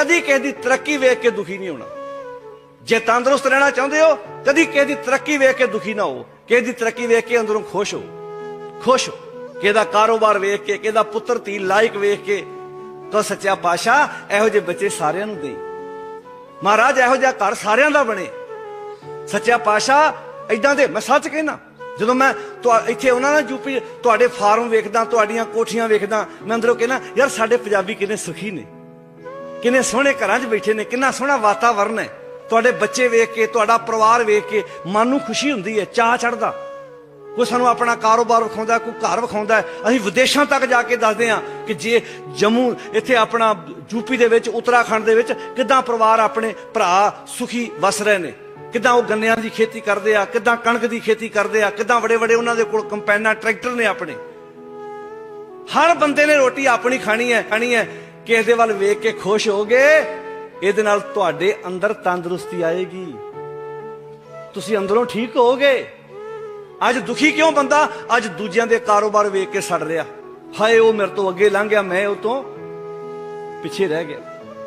ਕਦੀ ਕਿਸੇ ਦੀ ਤਰੱਕੀ ਵੇਖ ਕੇ ਦੁਖੀ ਨਹੀਂ ਹੋਣਾ। ਜੇ ਤੰਦਰੁਸਤ ਰਹਿਣਾ ਚਾਹੁੰਦੇ ਹੋ, ਕਦੀ ਕਿਸੇ ਦੀ ਤਰੱਕੀ ਵੇਖ ਕੇ ਦੁਖੀ ਨਾ ਹੋ। ਕਿਸੇ ਦੀ ਤਰੱਕੀ ਵੇਖ ਕੇ ਅੰਦਰੋਂ ਖੁਸ਼ ਹੋ। ਖੁਸ਼ ਹੋ। ਕਿਸੇ ਦਾ ਕਾਰੋਬਾਰ ਵੇਖ ਕੇ ਕਿਹਦਾ ਪੁੱਤਰ, ਧੀ, ਲਾਇਕ ਵੇਖ ਕੇ ਤਾਂ ਸੱਚਾ ਪਾਤਸ਼ਾਹ ਇਹੋ ਜਿਹੇ ਬੱਚੇ ਸਾਰਿਆਂ ਨੂੰ ਦੇ ਮਹਾਰਾਜ ਇਹੋ ਜਿਹਾ ਘਰ ਸਾਰਿਆਂ ਦਾ ਬਣੇ। ਸੱਚਾ ਪਾਤਸ਼ਾਹ ਇਦਾਂ ਦੇ ਮੈਂ ਸੱਚ ਕਹਿਣਾ, ਜਦੋਂ ਮੈਂ ਇੱਥੇ ਉਹਨਾਂ ਨਾਲ ਯੂਪੀ ਤੁਹਾਡੇ ਫਾਰਮ ਵੇਖਦਾ, ਤੁਹਾਡੀਆਂ ਕੋਠੀਆਂ ਵੇਖਦਾ, ਮੈਂ ਅੰਦਰੋਂ ਕਹਿਣਾ, ਯਾਰ ਸਾਡੇ ਪੰਜਾਬੀ ਕਿੰਨੇ ਸੁਖੀ ਨੇ। ਕਿੰਨੇ ਸੋਹਣੇ ਘਰਾਂ 'ਚ ਬੈਠੇ ਨੇ, ਕਿੰਨਾ ਸੋਹਣਾ ਵਾਤਾਵਰਨ ਹੈ। ਤੁਹਾਡੇ ਬੱਚੇ ਵੇਖ ਕੇ, ਤੁਹਾਡਾ ਪਰਿਵਾਰ ਵੇਖ ਕੇ ਮਨ ਨੂੰ ਖੁਸ਼ੀ ਹੁੰਦੀ ਹੈ, ਚਾਹ ਚੜਦਾ ਕੋਈ ਸਾਨੂੰ ਆਪਣਾ ਕਾਰੋਬਾਰ ਵਿਖਾਉਂਦਾ, ਕੋਈ ਘਰ ਵਿਖਾਉਂਦਾ ਅਸੀਂ ਵਿਦੇਸ਼ਾਂ ਤੱਕ ਜਾ ਕੇ ਦੱਸਦੇ ਹਾਂ ਕਿ ਜੇ ਜੰਮੂ ਇੱਥੇ ਆਪਣਾ ਯੂਪੀ ਦੇ ਵਿੱਚ, ਉੱਤਰਾਖੰਡ ਦੇ ਵਿੱਚ ਕਿਦਾਂ ਪਰਿਵਾਰ ਆਪਣੇ ਭਰਾ ਸੁਖੀ ਵਸ ਰਹੇ ਨੇ, ਕਿਦਾਂ ਉਹ ਗੰਨਿਆਂ ਦੀ ਖੇਤੀ ਕਰਦੇ ਆ, ਕਿਦਾਂ ਕਣਕ ਦੀ ਖੇਤੀ ਕਰਦੇ ਆ, ਕਿਦਾਂ ਵੱਡੇ ਵੱਡੇ ਉਹਨਾਂ ਦੇ ਕੋਲ ਕੰਪੈਨਾਂ, ਟਰੈਕਟਰ ਨੇ ਆਪਣੇ। ਹਰ ਬੰਦੇ ਨੇ ਰੋਟੀ ਆਪਣੀ ਖਾਣੀ ਹੈ ਖਾਣੀ ਹੈ। ਕਿਸੇ ਦੇ ਵੱਲ ਵੇਖ ਕੇ ਖੁਸ਼ ਹੋਗੇ ਇਹਦੇ ਨਾਲ ਤੁਹਾਡੇ ਅੰਦਰ ਤੰਦਰੁਸਤੀ ਆਏਗੀ। ਤੁਸੀਂ ਅੰਦਰੋਂ ਠੀਕ ਹੋਗੇ ਅੱਜ ਦੁਖੀ ਕਿਉਂ ਬੰਦਾ? ਅੱਜ ਦੂਜਿਆਂ ਦੇ ਕਾਰੋਬਾਰ ਵੇਖ ਕੇ ਸੜ ਰਿਹਾ। ਹਾਏ, ਉਹ ਮੇਰੇ ਤੋਂ ਅੱਗੇ ਲੰਘ ਗਿਆ, ਮੈਂ ਉਹ ਤੋਂ ਪਿੱਛੇ ਰਹਿ ਗਿਆ।